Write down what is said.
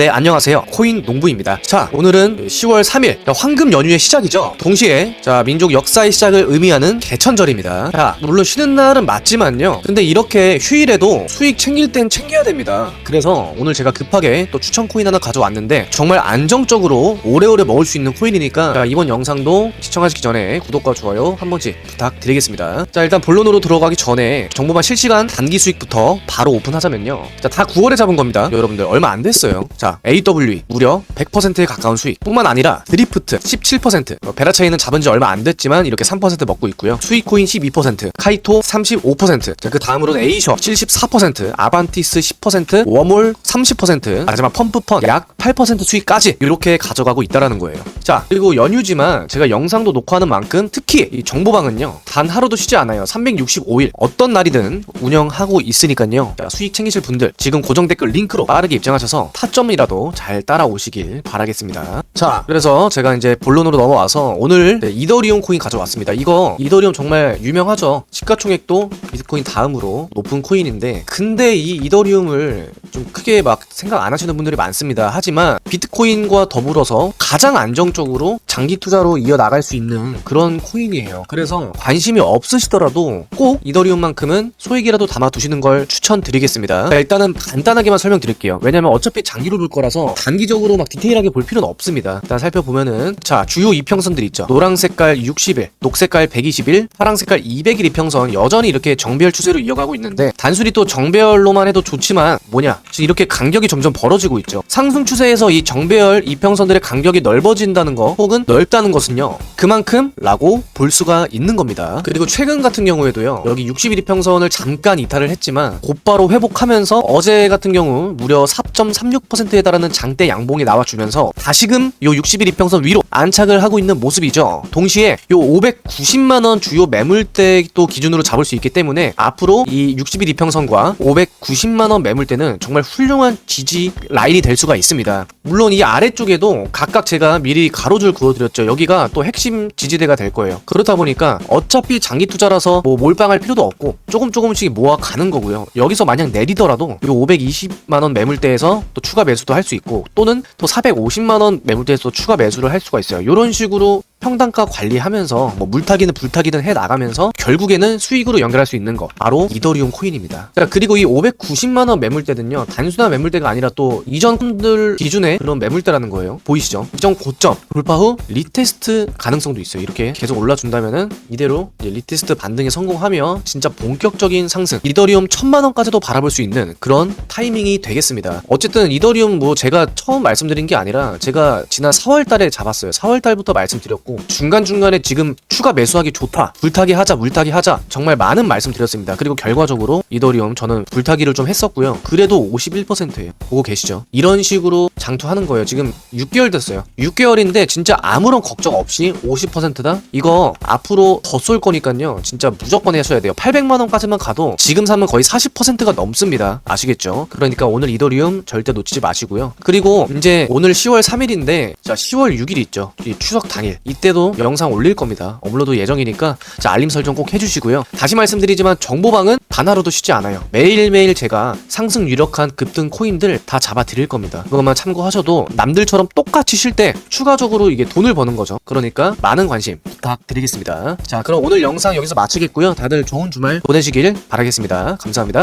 네, 안녕하세요. 코인 농부입니다. 자, 오늘은 10월 3일, 황금 연휴의 시작이죠. 동시에, 자, 민족 역사의 시작을 의미하는 개천절입니다. 자, 물론 쉬는 날은 맞지만요. 근데 이렇게 휴일에도 수익 챙길 땐 챙겨야 됩니다. 그래서 오늘 제가 급하게 또 추천 코인 하나 가져왔는데, 정말 안정적으로 오래오래 먹을 수 있는 코인이니까, 자, 이번 영상도 시청하시기 전에 구독과 좋아요 한 번씩 부탁드리겠습니다. 자, 일단 본론으로 들어가기 전에 정보만 실시간 단기 수익부터 바로 오픈하자면요. 자, 다 9월에 잡은 겁니다. 여러분들 얼마 안 됐어요. 자, AWE 무려 100%에 가까운 수익. 뿐만 아니라 드리프트 17%. 어, 베라차이는 잡은 지 얼마 안 됐지만 이렇게 3% 먹고 있고요. 수익 코인 12%, 카이토 35%. 자, 그 다음으로는 에이셔 74%, 아반티스 10%, 워몰 30%, 마지막 펌프펀 약 8% 수익까지 이렇게 가져가고 있다라는 거예요. 자, 그리고 연휴지만 제가 영상도 녹화하는 만큼 특히 이 정보방은요. 단 하루도 쉬지 않아요. 365일 어떤 날이든 운영하고 있으니까요. 자, 수익 챙기실 분들 지금 고정 댓글 링크로 빠르게 입장하셔서 타점이 라도 잘 따라오시길 바라겠습니다. 자, 그래서 제가 이제 본론으로 넘어와서 오늘 네, 이더리움 코인 가져왔습니다. 이거 이더리움 정말 유명하죠. 시가총액도 비트코인 다음으로 높은 코인인데 근데 이 이더리움을 좀 크게 막 생각 안 하시는 분들이 많습니다. 하지만 비트코인과 더불어서 가장 안정적으로 장기 투자로 이어 나갈 수 있는 그런 코인이에요. 그래서 관심이 없으시더라도 꼭 이더리움만큼은 소액이라도 담아 두시는 걸 추천드리겠습니다. 자, 일단은 간단하게만 설명드릴게요. 왜냐면 어차피 장기로 볼 거라서 단기적으로 막 디테일하게 볼 필요는 없습니다. 일단 살펴보면은 자 주요 이평선들 있죠. 노랑 색깔 60일, 녹 색깔 120일, 파랑 색깔 200일 이평선 여전히 이렇게 정배열 추세로 이어가고 있는데 단순히 또 정배열로만 해도 좋지만 뭐냐 지금 이렇게 간격이 점점 벌어지고 있죠. 상승 추세에서 이 정배열 이평선들의 간격이 넓어진다는 거 혹은 넓다는 것은요 그만큼 라고 볼 수가 있는 겁니다. 그리고 최근 같은 경우에도요 여기 60일 이평선을 잠깐 이탈을 했지만 곧바로 회복하면서 어제 같은 경우 무려 4.36%에 달하는 장대 양봉이 나와주면서 다시금 요 60일 이평선 위로 안착을 하고 있는 모습이죠. 동시에 요 590만 원 주요 매물대도 기준으로 잡을 수 있기 때문에 앞으로 이 60일 이평선과 590만 원 매물대는 정말 훌륭한 지지 라인이 될 수가 있습니다. 물론 이 아래쪽에도 각각 제가 미리 가로줄 그어드렸죠. 여기가 또 핵심 지지대가 될 거예요. 그렇다 보니까 어차피 장기 투자라서 뭐 몰빵할 필요도 없고 조금 조금씩 모아 가는 거고요. 여기서 만약 내리더라도 요 520만 원 매물대에서 또 추가 매수 도 할 수 있고 또는 또 450만 원 매물대에서 또 추가 매수를 할 수가 있어요. 이런 식으로 평단가 관리하면서 뭐 물타기는 불타기든 해 나가면서 결국에는 수익으로 연결할 수 있는 거 바로 이더리움 코인입니다. 자 그리고 이 590만 원 매물대는요 단순한 매물대가 아니라 또 이전 펀들 기준의 그런 매물대라는 거예요. 보이시죠? 이전 고점 돌파 후 리테스트 가능성도 있어요. 이렇게 계속 올라준다면은 이대로 리테스트 반등에 성공하며 진짜 본격적인 상승 이더리움 천만 원까지도 바라볼 수 있는 그런 타이밍이 되겠습니다. 어쨌든 이더리움 뭐 제가 처음 말씀드린 게 아니라 제가 지난 4월 달에 잡았어요. 4월 달부터 말씀드렸고 중간중간에 지금 추가 매수하기 좋다. 불타기 하자, 물타기 하자. 정말 많은 말씀 드렸습니다. 그리고 결과적으로 이더리움 저는 불타기를 좀 했었고요. 그래도 51%예요. 보고 계시죠? 이런 식으로 장투하는 거예요. 지금 6개월 됐어요. 6개월인데 진짜 아무런 걱정 없이 50%다? 이거 앞으로 더 쏠 거니까요. 진짜 무조건 하셔야 돼요. 800만 원까지만 가도 지금 사면 거의 40%가 넘습니다. 아시겠죠? 그러니까 오늘 이더리움 절대 놓치지 마시고요. 그리고 이제 오늘 10월 3일인데 자 10월 6일 있죠. 이 추석 당일 이때도 영상 올릴 겁니다. 업로드 예정이니까 자 알림 설정 꼭 해주시고요. 다시 말씀드리지만 정보방은 단 하루도 쉬지 않아요. 매일매일 제가 상승 유력한 급등 코인들 다 잡아 드릴 겁니다. 그것만 참고하셔도 남들처럼 똑같이 쉴 때 추가적으로 이게 돈을 버는 거죠. 그러니까 많은 관심 부탁드리겠습니다. 자 그럼 오늘 영상 여기서 마치겠고요. 다들 좋은 주말 보내시길 바라겠습니다. 감사합니다.